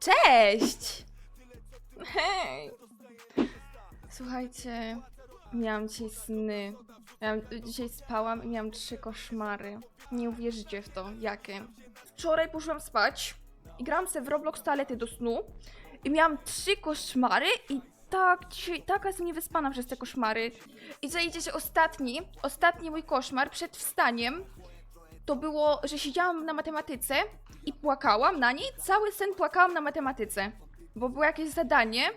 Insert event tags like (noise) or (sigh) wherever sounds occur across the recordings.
Cześć! Hej! Słuchajcie, miałam dzisiaj sny. Miałam, dzisiaj spałam i miałam trzy koszmary. Nie uwierzycie w to, jakie. Wczoraj poszłam spać i grałam sobie w Roblox toalety do snu i miałam trzy koszmary i tak, dzisiaj, taka jestem niewyspana przez te koszmary. I zajdzie, że ostatni, ostatni mój koszmar przed wstaniem to było, że siedziałam na matematyce i płakałam na niej. Cały sen płakałam na matematyce, bo było jakieś zadanie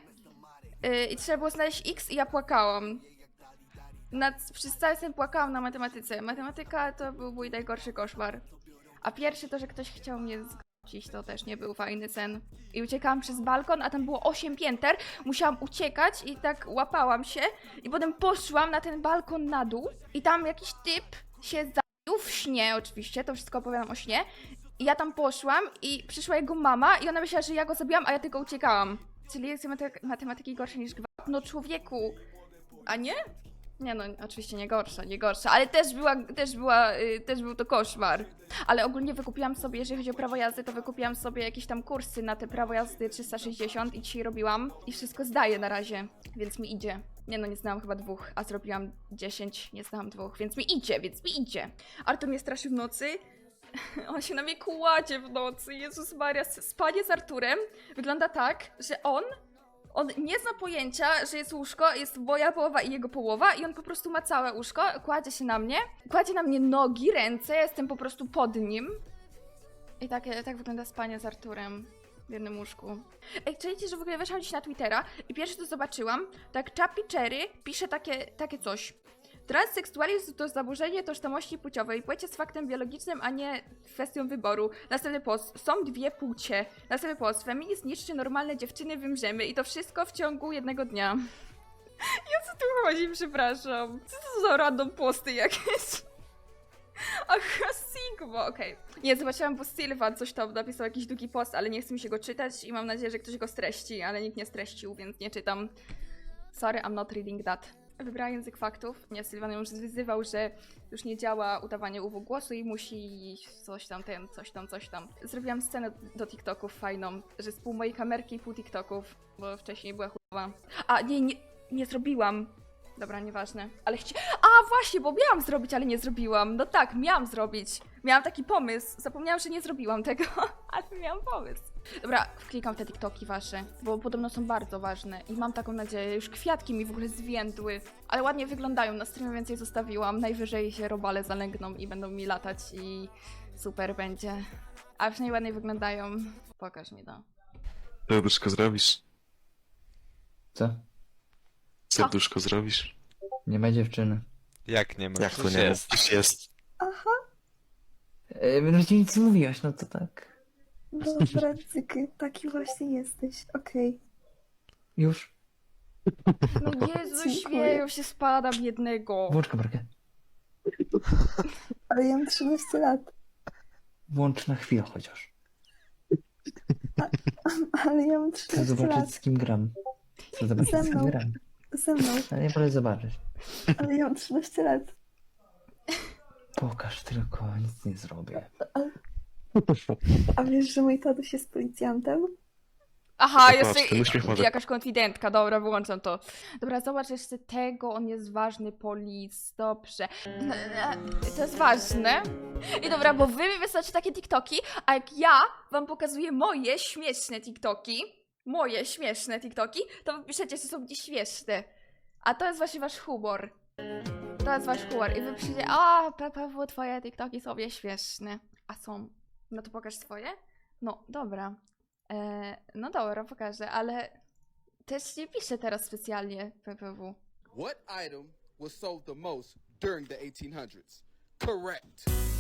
yy, i trzeba było znaleźć x i ja płakałam. Na, przez cały sen płakałam na matematyce. Matematyka to był mój najgorszy koszmar. A pierwszy to, że ktoś chciał mnie zgłosić, to też nie był fajny sen. I uciekałam przez balkon, a tam było 8 pięter. Musiałam uciekać i tak łapałam się. I potem poszłam na ten balkon na dół i tam jakiś typ się w śnie oczywiście, to wszystko opowiadam o śnie. I ja tam poszłam i przyszła jego mama i ona myślała, że ja go zabiłam, a ja tylko uciekałam. Czyli jest matematy- matematyki gorsze niż gwałt. No człowieku, a nie? Nie no, oczywiście nie gorsza, nie gorsza, ale też była, też była, y, też był to koszmar. Ale ogólnie wykupiłam sobie, jeżeli chodzi o prawo jazdy, to wykupiłam sobie jakieś tam kursy na te prawo jazdy 360 i dzisiaj robiłam i wszystko zdaję na razie, więc mi idzie. Nie no, nie znałam chyba dwóch, a zrobiłam 10, nie znałam dwóch, więc mi idzie, więc mi idzie. Artur mnie straszy w nocy, (laughs) on się na mnie kładzie w nocy, Jezus Maria, spanie z Arturem wygląda tak, że on on nie zna pojęcia, że jest łóżko, jest moja połowa i jego połowa i on po prostu ma całe łóżko, kładzie się na mnie, kładzie na mnie nogi, ręce, ja jestem po prostu pod nim. I tak, tak wygląda spanie z Arturem w jednym łóżku. Ej, czujecie, że w ogóle weszłam dziś na Twittera i pierwsze co zobaczyłam, tak Chappy Cherry pisze takie, takie coś. Transseksualizm to zaburzenie tożsamości płciowej. Płeć jest faktem biologicznym, a nie kwestią wyboru. Następny post. Są dwie płcie. Następny post. Feminizm niszczy normalne dziewczyny, wymrzemy. I to wszystko w ciągu jednego dnia. (laughs) Ja co tu chodzi, przepraszam. Co to za random posty jakieś? (laughs) Aha, Sigma, okej. Nie, zobaczyłam, bo Sylvan coś tam napisał, jakiś długi post, ale nie chce mi się go czytać i mam nadzieję, że ktoś go streści, ale nikt nie streścił, więc nie czytam. Sorry, I'm not reading that. Wybrała język faktów. Nie, Sylwan już wyzywał, że już nie działa udawanie UW głosu i musi coś tam, ten, coś tam, coś tam. Zrobiłam scenę do TikToków fajną, że z pół mojej kamerki i pół TikToków, bo wcześniej była chujowa. A, nie, nie, nie zrobiłam. Dobra, nieważne. Ale chci... A, właśnie, bo miałam zrobić, ale nie zrobiłam. No tak, miałam zrobić. Miałam taki pomysł. Zapomniałam, że nie zrobiłam tego, (laughs) ale miałam pomysł. Dobra, klikam te TikToki wasze, bo podobno są bardzo ważne i mam taką nadzieję. Już kwiatki mi w ogóle zwiędły, ale ładnie wyglądają. Na streamie więcej zostawiłam. Najwyżej się robale zalęgną i będą mi latać i super będzie. A przynajmniej ładnie wyglądają. Pokaż mi to. Serduszko zrobisz? Co? Serduszko zrobisz? Nie ma dziewczyny. Jak nie ma? Jak to Przecież nie? jest. Już jest. E, no ci nic nie mówiłaś, no to tak. Dobra, cyky, taki właśnie jesteś, okej. Już. No Jezu, Dziękuję. śmieją się spadam jednego. Włącz kamerkę. Ale ja mam 13 lat, Włącz na chwilę chociaż. ale ja mam Chcę 13 lat. zobaczyć z kim gram. Chcę zobaczyć Ze z kim mną. gram. Ze mną, Ale nie wolę zobaczyć. ale ja mam 13 lat. Pokaż tylko, nic nie zrobię. A wiesz, że mój tatuś jest policjantem? Aha, ten uśmiech może- jakaś konfidentka, dobra, wyłączam to. Dobra, zobacz jeszcze tego, on jest ważny, polic, dobrze. To jest ważne. I dobra, bo wy mi wysłać takie TikToki, a jak ja wam pokazuję moje śmieszne TikToki, moje śmieszne TikToki, to wy piszecie, że są nieśmieszne. A to jest właśnie wasz humor. To jest wasz humor. I wy piszecie, a Paweł, twoje TikToki są nieśmieszne. A są. No to pokaż swoje? No, dobra. E, no dobra, pokażę, ale też nie piszę teraz specjalnie PPW. What item was sold the most during the 1800s? Correct.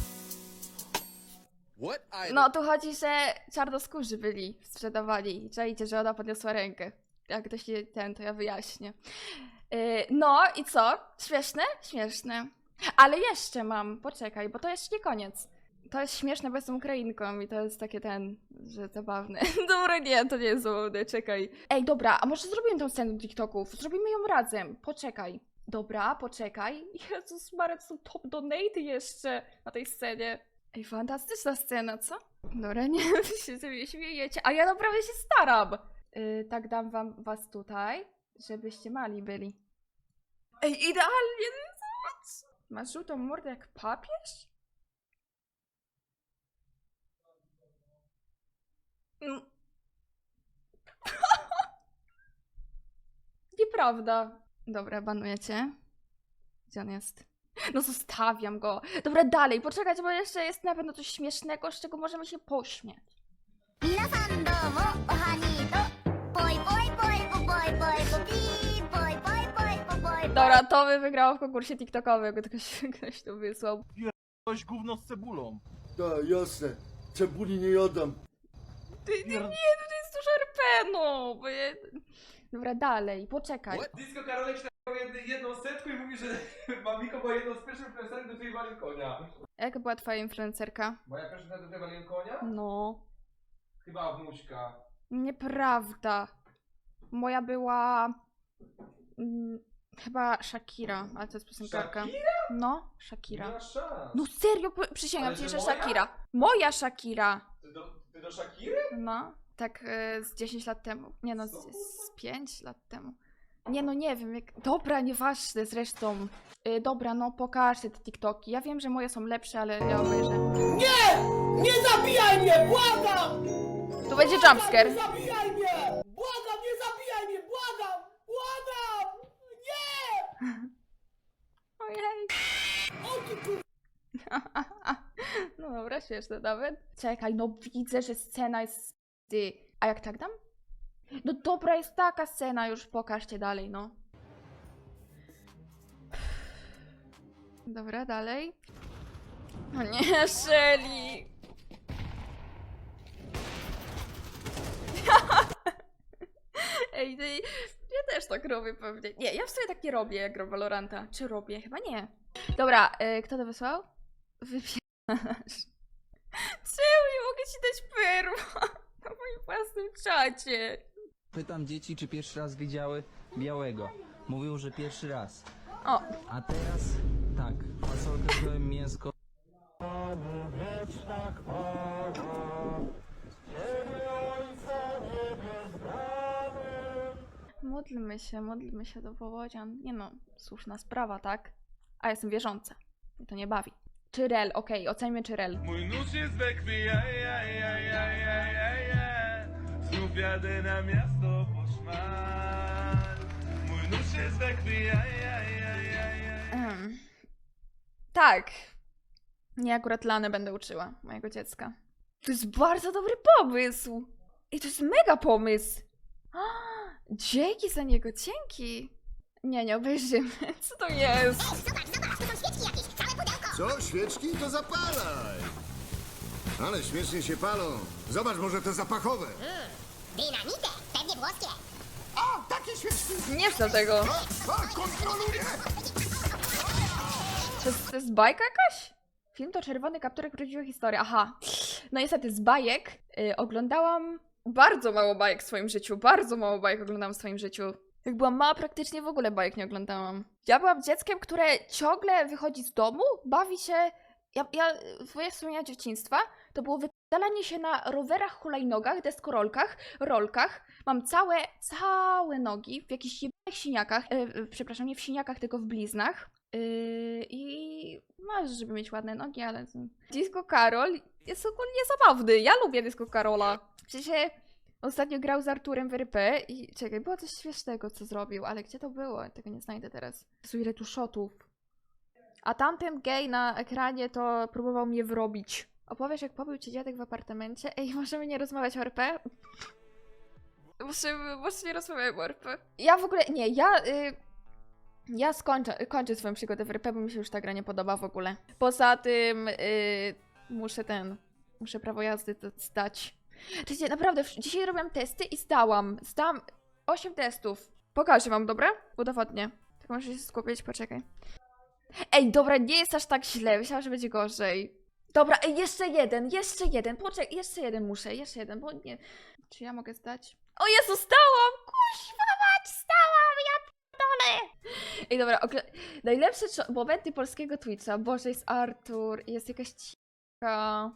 No tu chodzi, że czarnoskórzy byli sprzedawani. Czajcie, że ona podniosła rękę. Jak ktoś nie ten, to ja wyjaśnię. E, no i co? Śmieszne? Śmieszne. Ale jeszcze mam, poczekaj, bo to jeszcze nie koniec. To jest śmieszne, bo jestem Ukrainką i to jest takie ten, że zabawne. (laughs) Dobra, nie, to nie jest zabawne, czekaj. Ej, dobra, a może zrobimy tą scenę do TikToków? Zrobimy ją razem, poczekaj. Dobra, poczekaj. (laughs) Jezus Maria, to są top donaty jeszcze na tej scenie. Ej, fantastyczna scena, co? Dobra, nie, (laughs) wy się mnie śmiejecie, a ja naprawdę się staram. Yy, tak dam wam was tutaj, żebyście mali byli. Ej, idealnie, no zobacz. Masz żółtą mordę jak papież? Mm. (laughs) Nieprawda. Dobra, banujecie. Gdzie on jest? No zostawiam go. Dobra, dalej, poczekać, bo jeszcze jest na pewno coś śmiesznego, z czego możemy się pośmiać. 皆さんどうもおはにーとぽいぽいぽいぽぽいぽいぽぴーぽいぽいぽいぽぽいぽい Dobra, to by wygrało w konkursie TikTokowym, jakby ktoś, (laughs) ktoś to wysłał. Coś gówno z cebulą. Tak, jasne. Cebuli nie jadam. Ty, ty, nie, no to jest dużo RP, no. Bo je... Dobra, dalej, poczekaj. What? Disco Karolek śpiewał jedną, jedną setkę i mówi, że (laughs) Mamiko była jedną z pierwszych influencerek, do której walił konia. Jaka była twoja influencerka? Moja pierwsza do której waliłem konia? No. Chyba wnuśka. Nieprawda. Moja była... Mm, chyba Shakira, ale to jest piosenkarka. Shakira? No, Nie Shakira. ma szans. No serio, p- przysięgam Ale ci, że że moja? Shakira. Moja Shakira. Ty do, ty do Shakiry? No, tak e, z 10 lat temu. Nie no, z, z 5 lat temu. Nie no, nie wiem. Jak... Dobra, nieważne zresztą. E, dobra, no pokażcie te TikToki. Ja wiem, że moje są lepsze, ale ja obejrzę. Nie! Nie zabijaj mnie! Błagam! Tu będzie jumpscare. Nie zabijaj mnie! Błagam, nie zabijaj mnie! Błagam! Błagam! Nie! (laughs) Ojej. O ty kur... (laughs) No dobra, śmieszne nawet. Czekaj, no widzę, że scena jest ty. A jak tak dam? No dobra, jest taka scena, już pokażcie dalej, no. Dobra, dalej. O nie, (laughs) Shelly! (laughs) Ej, ty, ja też tak robię pewnie. Nie, ja w sumie tak nie robię, jak gram Valoranta. Czy robię? Chyba nie. Dobra, y, kto to wysłał? Wypierasz. (laughs) Czemu nie mogę ci dać perła na moim własnym czacie? Pytam dzieci, czy pierwszy raz widziały białego. Mówią, że pierwszy raz. O, A teraz tak, fasolkę wziąłem mięsko. módlmy się, módlmy się do powodzian. Nie no, słuszna sprawa, tak? A jestem wierząca. Mnie to nie bawi. Czyrel, okej, ocenimy Czyrel. Mój nóż jest we krwi, ja, ja, ja, ja, ja, ja. Znów jadę na miasto po szmal. Mój nóż jest we krwi, ja, ja, ja, ja, ja. Tak. Nie akurat Lanę będę uczyła, mojego dziecka. To jest bardzo dobry pomysł! I to jest mega pomysł! Dzięki za niego, dzięki! Nie, nie obejrzymy. Co to jest? Zobacz, zobacz, to są świeczki jakieś, całe pudełko Co? Świeczki? To zapalaj! Ale śmiesznie się palą. Zobacz, może to zapachowe. Dynamite, pewnie włoskie O, takie świeczki! Nie chcę tego. O, kontroluję! To jest, to jest bajka jakaś? Film to czerwony kapturek prawdziwa historia. Aha. No niestety z bajek y, oglądałam bardzo mało bajek w swoim życiu. Bardzo mało bajek oglądałam w swoim życiu. Jak byłam mała, praktycznie w ogóle bajek nie oglądałam. Ja byłam dzieckiem, które ciągle wychodzi z domu, bawi się. Ja, ja swoje wspomnienia dzieciństwa to było wypalanie się na rowerach, hulajnogach, deskorolkach, rolkach. Mam całe, całe nogi w jakichś jebanych siniakach. E, przepraszam, nie w siniakach, tylko w bliznach. Yy, I masz, żeby mieć ładne nogi, ale. Disco Karol jest ogólnie zabawny. Ja lubię Disco Karola. Przecież ostatnio grał z Arturem w RP i czekaj, było coś śmiesznego, co zrobił, ale gdzie to było? Tego nie znajdę teraz. Jezu, ile tu shotów. A tamten gej na ekranie to próbował mnie wrobić. Opowiesz, jak pobił cię dziadek w apartamencie? Ej, (laughs) możemy nie rozmawiać o RP? Możemy, może nie rozmawiać o RP? Ja w ogóle, nie, ja... Y ja skończę, kończę swoją przygodę w RP, bo mi się już ta gra nie podoba w ogóle. Poza tym yy, muszę ten, muszę prawo jazdy zdać. Czycie, naprawdę, dzisiaj robiłam testy i zdałam. Zdałam 8 testów. Pokażę wam, dobra? Udowodnię. Tylko muszę się skupić, poczekaj. Ej, dobra, nie jest aż tak źle. Myślałam, że będzie gorzej. Dobra, ej, jeszcze jeden, jeszcze jeden. Poczekaj, jeszcze jeden muszę, jeszcze jeden, bo nie... Czy ja mogę zdać? O Jezu, stałam! Kuźwa mać, stałam! Ja pierdolę! Ej, dobra, ogl- najlepsze momenty polskiego Twitcha. Boże, jest Artur, jest jakaś cika.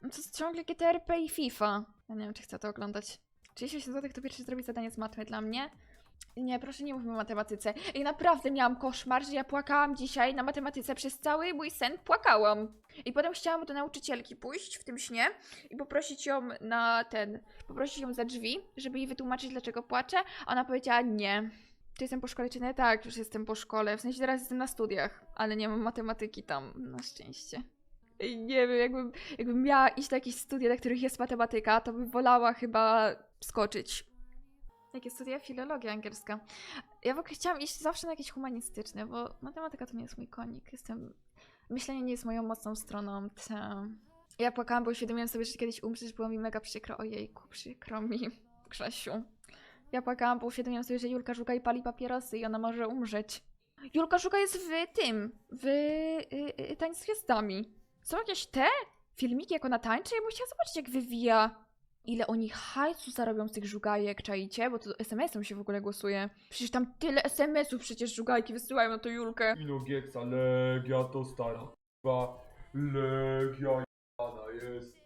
To jest ciągle GTRP i FIFA. Ja nie wiem, czy chcę to oglądać. 38 zł to pierwsze zrobić zadanie z matmy dla mnie. Nie, proszę nie mówmy o matematyce. I naprawdę miałam koszmar, że ja płakałam dzisiaj na matematyce przez cały mój sen. Płakałam. I potem chciałam do nauczycielki pójść w tym śnie i poprosić ją na ten, poprosić ją za drzwi, żeby jej wytłumaczyć, dlaczego płaczę. A ona powiedziała nie. Czy jestem po szkole, czy nie? Tak, już jestem po szkole. W sensie teraz jestem na studiach, ale nie mam matematyki tam, na szczęście. I nie wiem, jakbym, jakbym miała iść na jakieś studia, na których jest matematyka, to bym wolała chyba skoczyć. Jakie studia? Filologia angielska. Ja w ogóle chciałam iść zawsze na jakieś humanistyczne, bo matematyka to nie jest mój konik. Jestem... Myślenie nie jest moją mocną stroną. Ta... Ja płakałam, bo uświadomiłam sobie, że kiedyś umrzeć było mi mega przykro. Ojejku, przykro mi, (laughs) Grzesiu. Ja płakałam, bo uświadomiłam sobie, że Julka szuka i pali papierosy i ona może umrzeć. Julka szuka jest w tym, w y, y, Tańc z Gwiazdami. Są jakieś te filmiki, jak ona tańczy? Ja bym chciała zobaczyć, jak wywija. Ile oni hajsu zarobią z tych żugajek, czaicie? Bo to SMS-em się w ogóle głosuje. Przecież tam tyle SMS-ów przecież żugajki wysyłają na to Julkę. Ilogieksa, Legia to stara k***a. Legia jana jest.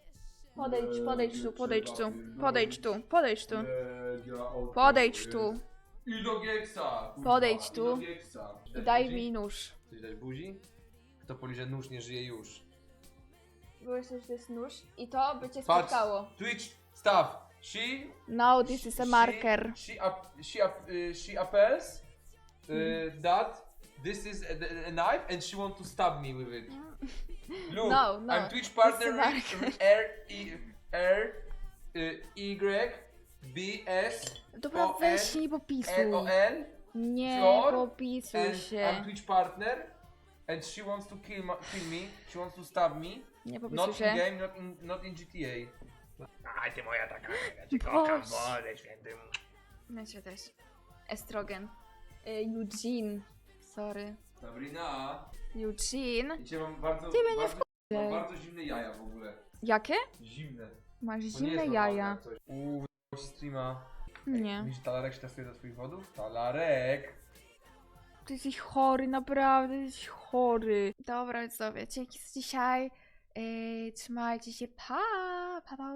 Podejdź, podejdź tu, podejdź tu, przegapił, podejdź tu, podejdź tu. Legia Podejdź tu. jest. Ilogieksa! kurwa, Podejdź tu. Ilogieksa. I daj mi nóż. Chcesz dać buzi? Kto poliże nóż, nie żyje już. Byłeś że to jest nóż i to by cię Patrz. spotkało. Twitch, stuff. She... Now this is a marker. She, she, up, she, up, uh, she appels uh, Hmm. that this is a, a knife and she want to stab me with it. (laughs) Look, No, no, I'm Twitch it's partner a marker. R E R y, Y B S Dobra, O, weź N, nie popisuj. N O N Nie Flor popisuj and I'm się. Twitch partner and she wants to kill, ma- kill me. She wants to stab me. Nie popisuj Not in się. game, not in, not in GTA. A ty moja taka, ja cię kocham, Boże świętym. Znaczy też. Estrogen. Y, Eugene. Sorry. Sabrina. Eugene. Dzisiaj mam bardzo, Ty mnie nie bardzo, mam bardzo zimne jaja w ogóle. Jakie? Zimne. Masz To nie zimne normalne jaja. coś. Uuu, wyjąłeś streama. Nie. Widzisz, talarek się testuje do swoich wodów? Talarek! Ty jesteś chory, naprawdę jesteś chory. Dobra, widzowie, dzięki za dzisiaj. Yy, trzymajcie się, pa, pa, pa.